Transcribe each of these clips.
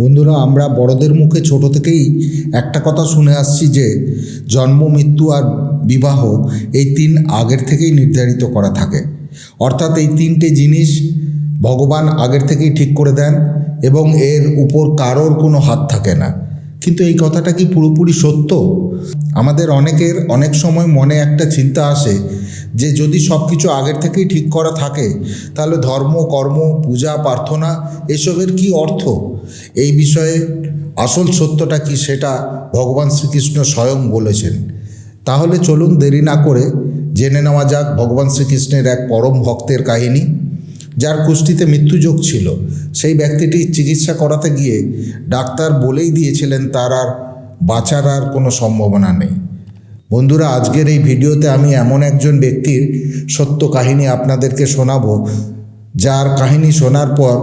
বন্ধুরা, আমরা বড়দের মুখে ছোট থেকেই একটা কথা শুনে আসছি যে, জন্ম, মৃত্যু আর বিবাহ এই তিন আগের থেকেই নির্ধারিত করা থাকে। অর্থাৎ এই তিনটে জিনিস ভগবান আগের থেকেই ঠিক করে দেন এবং এর উপর কারোর কোনো হাত থাকে না। কিন্তু এই কথাটা কি পুরোপুরি সত্য? আমাদের অনেকের অনেক সময় মনে একটা চিন্তা আসে যে যদি সব কিছু আগের থেকেই ঠিক করা থাকে, তাহলে ধর্ম, কর্ম, পূজা, প্রার্থনা এসবের কি অর্থ? এই বিষয়ে আসল সত্যটা কি সেটা ভগবান শ্রীকৃষ্ণ স্বয়ং বলেছেন। তাহলে চলুন দেরি না করে জেনে নেওয়া যাক ভগবান শ্রীকৃষ্ণের এক পরম ভক্তের কাহিনী। যার কুষ্টিতে মৃত্যুযোগ ছিল, সেই ব্যক্তিটি চিকিৎসা করাতে গিয়ে ডাক্তার বলেই দিয়েছিলেন তার আর বাঁচার আর কোনো সম্ভাবনা নেই। বন্ধুরা, আজকের এই ভিডিওতে আমি এমন একজন ব্যক্তির সত্য কাহিনী আপনাদেরকে শোনাবো, যার কাহিনী শোনার পর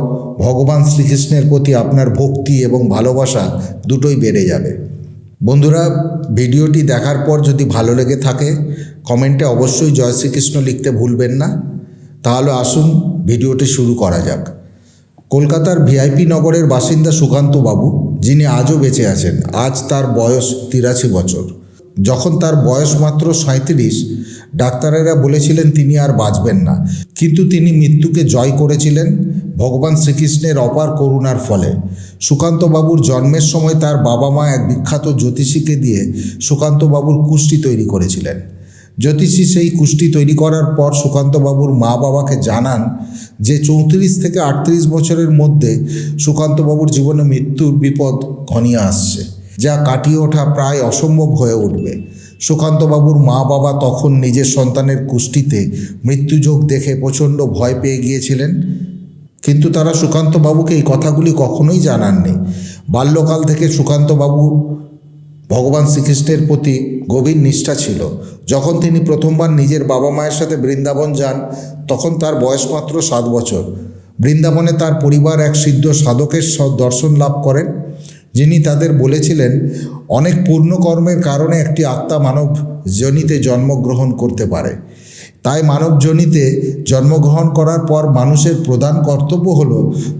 ভগবান শ্রীকৃষ্ণের প্রতি আপনার ভক্তি এবং ভালোবাসা দুটোই বেড়ে যাবে। বন্ধুরা, ভিডিওটি দেখার পর যদি ভালো লেগে থাকে, কমেন্টে অবশ্যই জয় শ্রীকৃষ্ণ লিখতে ভুলবেন না। তাহলে আসুন ভিডিওটি শুরু করা যাক। কলকাতার ভিআইপি নগরের বাসিন্দা সুকান্ত বাবু, যিনি আজও বেঁচে আছেন, আজ তার বয়স তিরাশি বছর। যখন তার বয়স মাত্র সাঁত্রিশ ডাক্তারেরা বলেছিলেন তিনি আর বাঁচবেন না। কিন্তু তিনি মৃত্যুকে জয় করেছিলেন ভগবান শ্রীকৃষ্ণের অপার করুণার ফলে। সুকান্তবাবুর জন্মের সময় তার বাবা মা এক বিখ্যাত জ্যোতিষীকে দিয়ে সুকান্তবাবুর কুষ্টি তৈরি করেছিলেন। জ্যোতিষী সেই কুষ্টি তৈরি করার পর সুকান্তবাবুর মা বাবাকে জানান যে চৌত্রিশ থেকে আটত্রিশ বছরের মধ্যে সুকান্তবাবুর জীবনে মৃত্যুর বিপদ ঘনিয়ে আসছে, যা কাটিয়ে ওঠা প্রায় অসম্ভব হয়ে উঠবে। সুকান্তবাবুর মা বাবা তখন নিজের সন্তানের কুষ্টিতে মৃত্যুযোগ দেখে প্রচণ্ড ভয় পেয়ে গিয়েছিলেন, কিন্তু তারা সুকান্তবাবুকে এই কথাগুলি কখনোই জানাননি। বাল্যকাল থেকে সুকান্তবাবু ভগবান শ্রীকৃষ্ণের প্রতি গভীর নিষ্ঠা ছিল। যখন তিনি প্রথমবার নিজের বাবা মায়ের সাথে বৃন্দাবন যান, তখন তার বয়স মাত্র সাত বছর। বৃন্দাবনে তার পরিবার এক সিদ্ধ সাধকের দর্শন লাভ করেন, যিনি তাদের বলেছিলেন, অনেক পূর্ণকর্মের কারণে একটি আত্মা মানব জনিতে জন্মগ্রহণ করতে পারে। তাই মানবজনিতে জন্মগ্রহণ করার পর মানুষের প্রধান কর্তব্য হল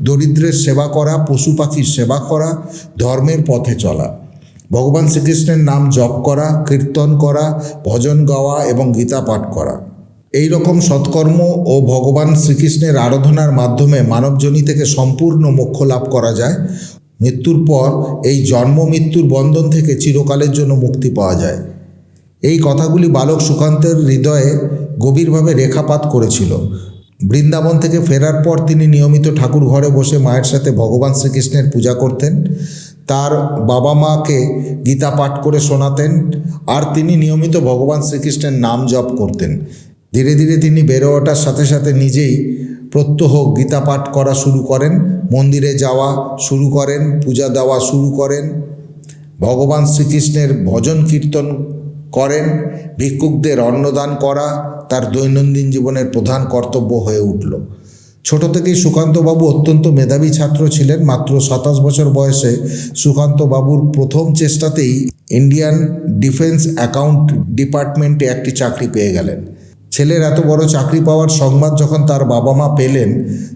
দরিদ্রের সেবা করা, পশু পাখির সেবা করা, ধর্মের পথে চলা। ভগবান শ্রীকৃষ্ণের নাম জপ করা, কীর্তন করা, ভজন গাওয়া এবং গীতা পাঠ করা। এই রকম সৎকর্ম ও ভগবান শ্রীকৃষ্ণের আরাধনার মাধ্যমে মানবজনী থেকে সম্পূর্ণ মোক্ষ লাভ করা যায়। মৃত্যুর পর এই জন্ম মৃত্যুর বন্ধন থেকে চিরকালের জন্য মুক্তি পাওয়া যায়। এই কথাগুলি বালক সুকান্তের হৃদয়ে গভীরভাবে রেখাপাত করেছিল। বৃন্দাবন থেকে ফেরার পর তিনি নিয়মিত ঠাকুর ঘরে বসে মায়ের সাথে ভগবান শ্রীকৃষ্ণের পূজা করতেন। তার বাবা মাকে গীতা পাঠ করে শোনাতেন আর তিনি নিয়মিত ভগবান শ্রীকৃষ্ণের নাম জপ করতেন। ধীরে ধীরে তিনি বেড়ে ওঠার সাথে সাথে নিজেই প্রত্যহ গীতা পাঠ করা শুরু করেন, মন্দিরে যাওয়া শুরু করেন, পূজা দেওয়া শুরু করেন, ভগবান শ্রীকৃষ্ণের ভজন কীর্তন করেন, ভিক্ষুকদের অন্নদান করা তার দৈনন্দিন জীবনের প্রধান কর্তব্য হয়ে উঠল। ছোট থেকেই সুকান্তবাবু অত্যন্ত মেধাবী ছাত্র ছিলেন, মাত্র সাতাশ বছর বয়সে সুকান্তবাবুর প্রথম চেষ্টাতেই ইন্ডিয়ান ডিফেন্স অ্যাকাউন্ট ডিপার্টমেন্টে একটি চাকরি পেয়ে গেলেন। ছেলের এত বড় চাকরি পাওয়ার সংবাদ যখন তার বাবা মা পেলেন,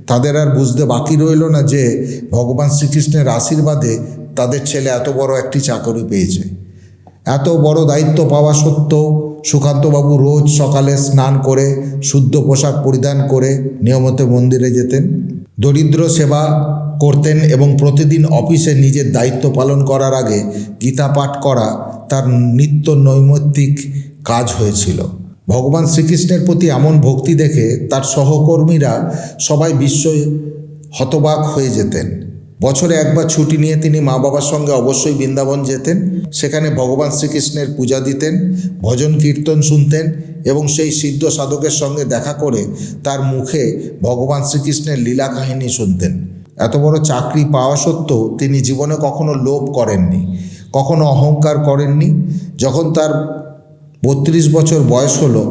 তাদের আর বুঝতে বাকি রইল না যে ভগবান শ্রীকৃষ্ণের আশীর্বাদে তাদের ছেলে এত বড় একটি চাকরি পেয়েছে। এত বড় দায়িত্ব পাওয়া সত্ত্বেও সুকান্তবাবু রোজ সকালে স্নান করে, শুদ্ধ পোশাক পরিধান করে নিয়মিত মন্দিরে যেতেন। দরিদ্র সেবা করতেন এবং প্রতিদিন অফিসে নিজের দায়িত্ব পালন করার আগে গীতা পাঠ করা তার নিত্য নৈমিত্তিক কাজ হয়েছিল। ভগবান শ্রীকৃষ্ণের প্রতি এমন ভক্তি দেখে তার সহকর্মীরা সবাই বিস্ময়ে হতবাক হয়ে যেতেন। বছরে একবার ছুটি নিয়ে তিনি মা বাবার সঙ্গে অবশ্যই বৃন্দাবন যেতেন। সেখানে ভগবান শ্রীকৃষ্ণের পূজা দিতেন, ভজন কীর্তন শুনতেন এবং সেই সিদ্ধ সাধকের সঙ্গে দেখা করে তার মুখে ভগবান শ্রীকৃষ্ণের লীলা কাহিনী শুনতেন। এত বড় চাকরি পাওয়া সত্ত্বেও তিনি জীবনে কখনো লোভ করেননি, কখনো অহংকার করেননি। যখন তার বত্রিশ বছর বয়স হলো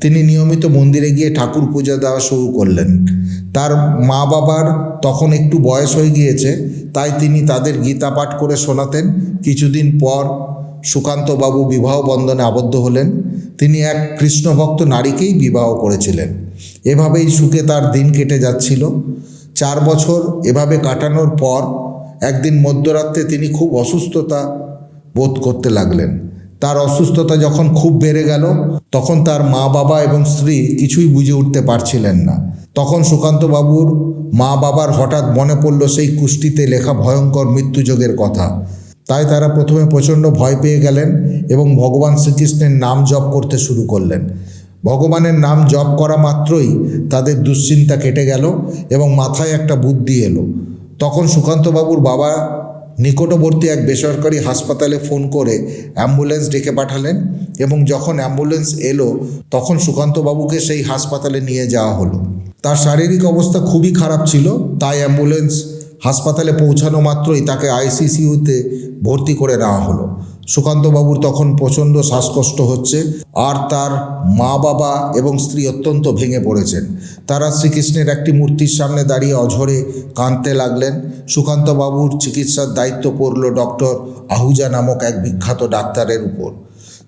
তিনি নিয়মিত মন্দিরে গিয়ে ঠাকুর পূজা দেওয়া শুরু করলেন। তার মা বাবার তখন একটু বয়স হয়ে গিয়েছে, তাই তিনি তাদের গীতা পাঠ করে শোনাতেন। কিছুদিন পর সুকান্তবাবু বিবাহ বন্ধনে আবদ্ধ হলেন। তিনি এক কৃষ্ণভক্ত নারীকেই বিবাহ করেছিলেন। এভাবেই সুখে তার দিন কেটে যাচ্ছিল। চার বছর এভাবে কাটানোর পর একদিন মধ্যরাত্রে তিনি খুব অসুস্থতা বোধ করতে লাগলেন। তার অসুস্থতা যখন খুব বেড়ে গেল, তখন তার মা বাবা এবং স্ত্রী কিছুই বুঝে উঠতে পারছিলেন না। তখন সুকান্তবাবুর মা বাবার হঠাৎ মনে পড়ল সেই কুষ্টিতে লেখা ভয়ঙ্কর মৃত্যুযোগের কথা। তাই তারা প্রথমে প্রচণ্ড ভয় পেয়ে গেলেন এবং ভগবান শ্রীকৃষ্ণের নাম জপ করতে শুরু করলেন। ভগবানের নাম জপ করা মাত্রই তাদের দুশ্চিন্তা কেটে গেল এবং মাথায় একটা বুদ্ধি এলো। তখন সুকান্তবাবুর বাবা নিকটবর্তী এক বেসরকারি হাসপাতালে ফোন করে অ্যাম্বুলেন্স ডেকে পাঠালেন এবং যখন অ্যাম্বুলেন্স এলো, তখন সুকান্তবাবুকে সেই হাসপাতালে নিয়ে যাওয়া হলো। তার শারীরিক অবস্থা খুবই খারাপ ছিল, তাই অ্যাম্বুলেন্স হাসপাতালে পৌঁছানো মাত্রই তাকে আইসিসিউতে ভর্তি করে নেওয়া হলো। সুকান্তবাবুর তখন প্রচণ্ড শ্বাসকষ্ট হচ্ছে আর তার মা বাবা এবং স্ত্রী অত্যন্ত ভেঙে পড়েছেন। তারা শ্রীকৃষ্ণের একটি মূর্তির সামনে দাঁড়িয়ে অঝরে কাঁদতে লাগলেন। সুকান্তবাবুর চিকিৎসার দায়িত্ব পড়ল ডক্টর আহুজা নামক এক বিখ্যাত ডাক্তারের উপর।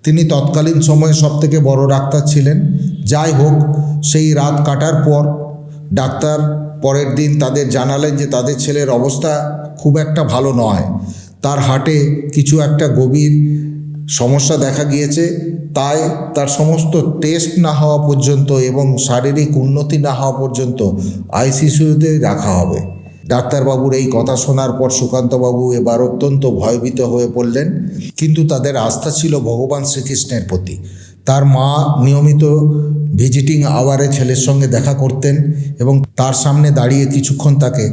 তিনি তৎকালীন সময়ে সবথেকে বড় ডাক্তার ছিলেন। যাই হোক, সেই রাত কাটার পর ডাক্তার পরের দিন তাদের জানালেন যে তাদের ছেলের অবস্থা খুব একটা ভালো নয়। তার হার্টে কিছু একটা গভীর সমস্যা দেখা গিয়েছে। তাই তার সমস্ত টেস্ট না হওয়া পর্যন্ত এবং শারীরিক উন্নতি না হওয়া পর্যন্ত আইসিসিউতে রাখা হবে। ডাক্তারবাবুর এই কথা শোনার পর সুকান্তবাবু এবার অত্যন্ত ভয়ভীত হয়ে পড়লেন। কিন্তু তাদের আস্থা ছিল ভগবান শ্রীকৃষ্ণের প্রতি। তার মা নিয়মিত ভিজিটিং আওয়ারে ছেলের সঙ্গে দেখা করতেন এবং তার সামনে দাঁড়িয়ে কিছুক্ষণ তাকে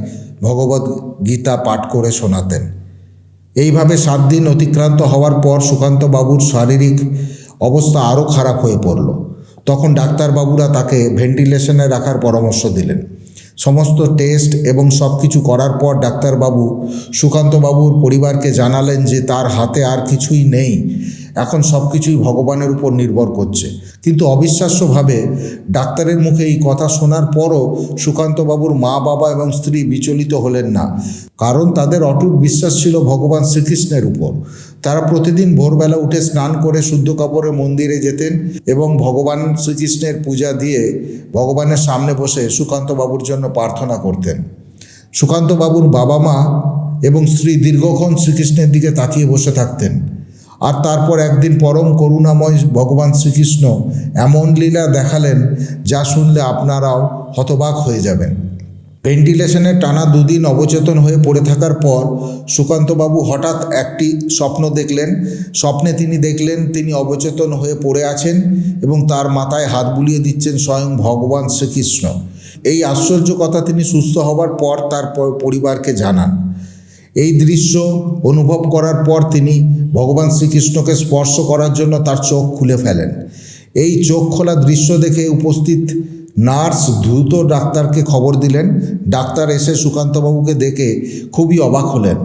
ভগবদ গীতা পাঠ করে শোনাতেন। এইভাবে সাত দিন অতিক্রান্ত হওয়ার পর সুকান্তবাবুর শারীরিক অবস্থা আরও খারাপ হয়ে পড়ল। তখন ডাক্তারবাবুরা তাকে ভেন্টিলেশনে রাখার পরামর্শ দিলেন। সমস্ত টেস্ট এবং সব কিছু করার পর ডাক্তারবাবু সুকান্তবাবুর পরিবারকে জানালেন যে তার হাতে আর কিছুই নেই। এখন সব কিছুই ভগবানের উপর নির্ভর করছে। কিন্তু অবিশ্বাস্যভাবে ডাক্তারের মুখে এই কথা শোনার পরও সুকান্তবাবুর মা বাবা এবং স্ত্রী বিচলিত হলেন না। কারণ তাদের অটুট বিশ্বাস ছিল ভগবান শ্রীকৃষ্ণের উপর। তারা প্রতিদিন ভোরবেলা উঠে স্নান করে শুদ্ধ কাপড়ে মন্দিরে যেতেন এবং ভগবান শ্রীকৃষ্ণের পূজা দিয়ে ভগবানের সামনে বসে সুকান্তবাবুর জন্য প্রার্থনা করতেন। সুকান্তবাবুর বাবা মা এবং স্ত্রী দীর্ঘক্ষণ শ্রীকৃষ্ণের দিকে তাকিয়ে বসে থাকতেন। আর তারপর একদিন পরম করুণাময় ভগবান শ্রীকৃষ্ণ এমন লীলা দেখালেন যা শুনলে আপনারাও হতবাক হয়ে যাবেন। ভেন্টিলেশনে টানা দুদিন অবচেতন হয়ে পড়ে থাকার পর সুকান্তবাবু হঠাৎ একটি স্বপ্ন দেখলেন। স্বপ্নে তিনি দেখলেন তিনি অবচেতন হয়ে পড়ে আছেন এবং তার মাথায় হাত বুলিয়ে দিচ্ছেন স্বয়ং ভগবান শ্রীকৃষ্ণ। এই আশ্চর্য কথা তিনি সুস্থ হবার পর তার পরিবারকে জানান। এই দৃশ্য অনুভব করার পর তিনি ভগবান শ্রীকৃষ্ণকে স্পর্শ করার জন্য তার চোখ খুলে ফেলেন। এই চোখ খোলা দৃশ্য দেখে উপস্থিত নার্স দ্রুত ডাক্তারকে খবর দিলেন। ডাক্তার এসে সুকান্তবাবুকে দেখে খুবই অবাক হলেন,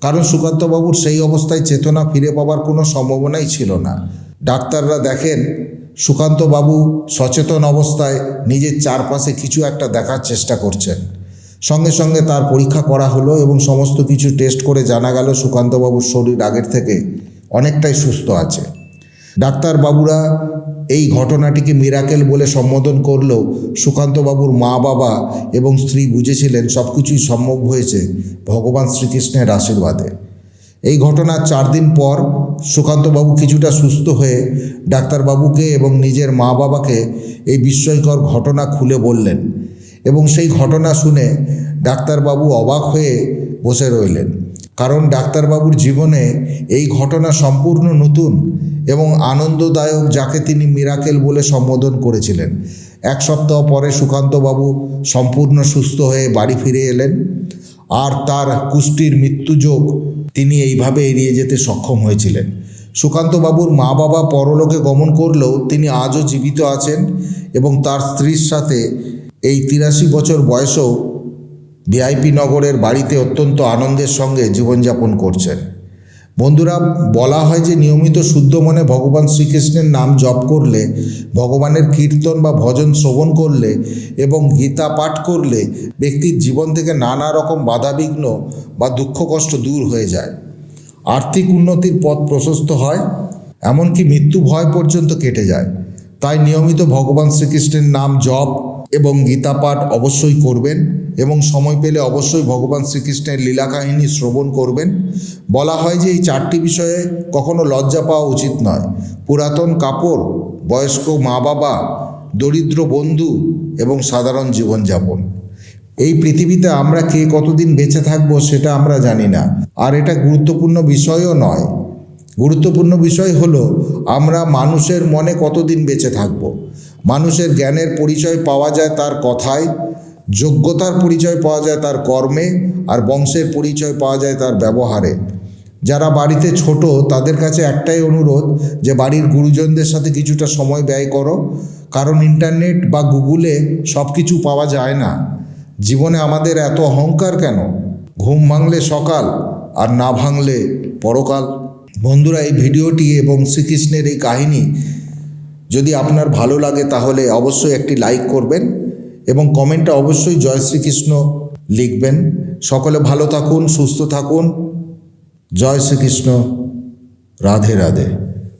কারণ সুকান্তবাবুর সেই অবস্থায় চেতনা ফিরে পাওয়ার কোনো সম্ভাবনাই ছিল না। ডাক্তাররা দেখেন, সুকান্তবাবু সচেতন অবস্থায় নিজের চারপাশে কিছু একটা দেখার চেষ্টা করছেন। সঙ্গে সঙ্গে তার পরীক্ষা করা হলো এবং সমস্ত কিছু টেস্ট করে জানা গেল সুকান্তবাবুর শরীর আগের থেকে অনেকটাই সুস্থ আছে। ডাক্তারবাবুরা এই ঘটনাটিকে মিরাকেল বলে সম্বোধন করলেও সুকান্তবাবুর মা বাবা এবং স্ত্রী বুঝেছিলেন সব কিছুই সম্ভব হয়েছে ভগবান শ্রীকৃষ্ণের আশীর্বাদে। এই ঘটনার চার দিন পর সুকান্তবাবু কিছুটা সুস্থ হয়ে ডাক্তারবাবুকে এবং নিজের মা বাবাকে এই বিস্ময়কর ঘটনা খুলে বললেন। এবং সেই ঘটনা শুনে ডাক্তারবাবু অবাক হয়ে বসে রইলেন। কারণ ডাক্তারবাবুর জীবনে এই ঘটনা সম্পূর্ণ নতুন এবং আনন্দদায়ক যাকে তিনি মিরাকেল বলে সম্বোধন করেছিলেন। এক সপ্তাহ পরে সুকান্তবাবু সম্পূর্ণ সুস্থ হয়ে বাড়ি ফিরে এলেন আর তার কুষ্টির মৃত্যুযোগ তিনি এইভাবে এড়িয়ে যেতে সক্ষম হয়েছিলেন। সুকান্তবাবুর মা বাবা পরলোকে গমন করলেও তিনি আজও জীবিত আছেন এবং তার স্ত্রীর সাথে এই তিরাশি বছর বয়সেও ভিআইপি নগরের বাড়িতে অত্যন্ত আনন্দের সঙ্গে জীবনযাপন করছেন। বন্ধুরা, বলা হয় যে নিয়মিত শুদ্ধ মনে ভগবান শ্রীকৃষ্ণের নাম জপ করলে, ভগবানের কীর্তন বা ভজন শ্রবণ করলে এবং গীতা পাঠ করলে ব্যক্তির জীবন থেকে নানা রকম বাধাবিঘ্ন বা দুঃখ কষ্ট দূর হয়ে যায়। আর্থিক উন্নতির পথ প্রশস্ত হয়, এমনকি মৃত্যু ভয় পর্যন্ত কেটে যায়। তাই নিয়মিত ভগবান শ্রীকৃষ্ণের নাম জপ এবং গীতা পাঠ অবশ্যই করবেন এবং সময় পেলে অবশ্যই ভগবান শ্রীকৃষ্ণের লীলা কাহিনী শ্রবণ করবেন। বলা হয় যে এই চারটি বিষয়ে কখনো লজ্জা পাওয়া উচিত নয়। পুরাতন কাপড়, বয়স্ক মা বাবা দরিদ্র বন্ধু এবং সাধারণ জীবনযাপন। এই পৃথিবীতে আমরা কে কতদিন বেঁচে থাকব সেটা আমরা জানি না। আর এটা গুরুত্বপূর্ণ বিষয়ও নয়। গুরুত্বপূর্ণ বিষয় হলো আমরা মানুষের মনে কতদিন বেঁচে থাকব? মানুষের জ্ঞানের পরিচয় পাওয়া যায় তার কথায়, যোগ্যতার পরিচয় পাওয়া যায় তার কর্মে, আর বংশের পরিচয় পাওয়া যায় তার ব্যবহারে। যারা বাড়িতে ছোট, তাদের কাছে একটাই অনুরোধ যে বাড়ির গুরুজনদের সাথে কিছুটা সময় ব্যয় করো। কারণ ইন্টারনেট বা গুগলে সব কিছু পাওয়া যায় না। জীবনে আমাদের এত অহংকার কেন? ঘুম ভাঙলে সকাল, আর না ভাঙলে পরকাল। বন্ধুরা, এই ভিডিওটি এবং শ্রীকৃষ্ণের এই কাহিনী যদি আপনার ভালো লাগে তাহলে অবশ্যই একটি লাইক করবেন এবং কমেন্টে অবশ্যই জয় শ্রীকৃষ্ণ লিখবেন। সকলে ভালো থাকুন, সুস্থ থাকুন। জয় শ্রীকৃষ্ণ। রাধে রাধে।